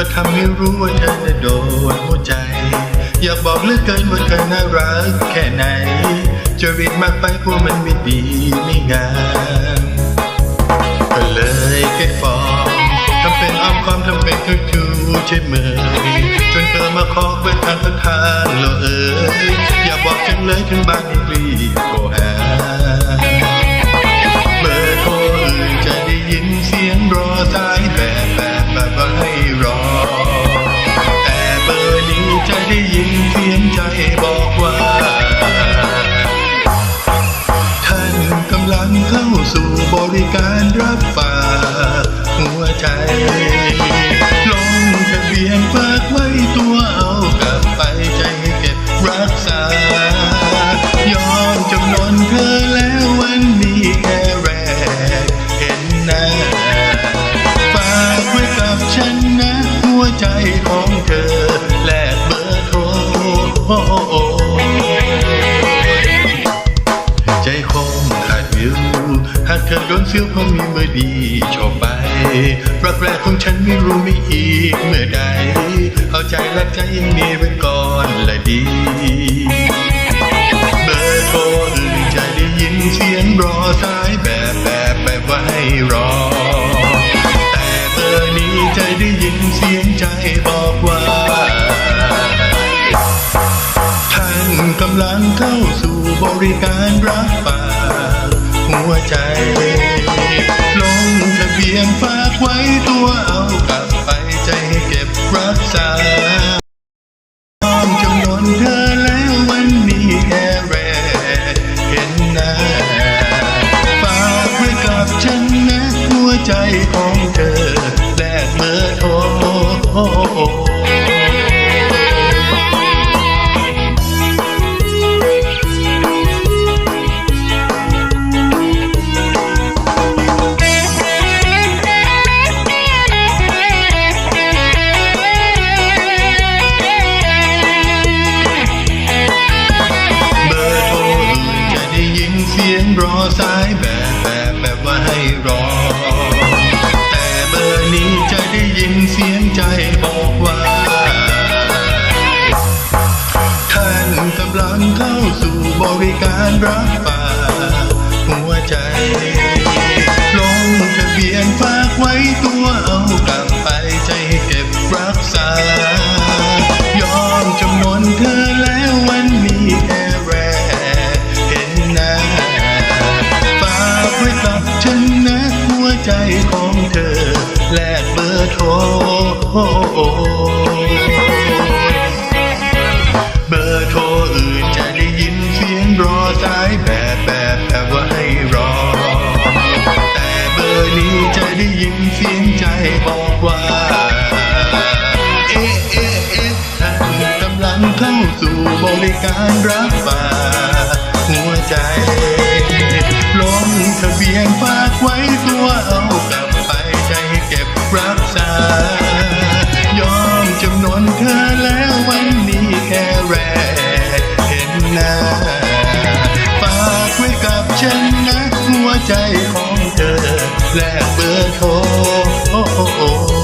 ก็ทำให้รู้ว่าเธอน่ะโดนหัวใจ อยากบอกเลือเกินว่าเธอน่ารักแค่ไหนจะรีบมากไปกลัวมันไม่ดีไม่งามก็เลยแค่ฟอร์มทำเป็นอ้อมความทำเป็นทุกทูใช่ไหมจนเธอมาขอเปิดทางทางแล้วเอ่ยอย่าบอกจังเลยถึงบ้านให้รีบโทรหา เข้าสู่บริการรับฝากหัวใจ เธอโดนซิ้วคงมีเมื่อดีโชบไป รักแรกของฉันไม่รู้ไม่อีกเมื่อใด เอาใจและใจยังมีไว้ก่อนละดีเบอร์โทรอื่นจได้ยินเสียงรอสายแบบแบบแบบไว้รอ แต่เบอร์นี้จได้ยินเสียงใจบอกว่าท่านกำลังเข้าสู่บริการรับฝาก ของเธอแลกเบอร์โทรเบอร์โทรอื่นจะได้ยินเสียงรอสายแบบ ยงใจบอกว่า ท่านกำลังเข้าสู่บริการรับฝากหัวใจ ลงทะเบียนฝากไว้ตัวเอากลับไปใจเก็บรักษา ยอมจำนนเธอแล้ววันนี้แค่แรเห็นหน้าฝากไว้กับฉันนะหัวใจของเธอแลกเบอร์โทร เบอร์โทรอื่นจะได้ยินเสียงรอสายแบบแบบแบบว่าให้รอ แต่เบอร์นี้จะได้ยินเสียงใจบอกว่า เอ๊ะเอ๊ะเอ๊ะท่านกำลังเข้าสู่บริการรับฝาก ใจของเธอ แลกเบอร์โทร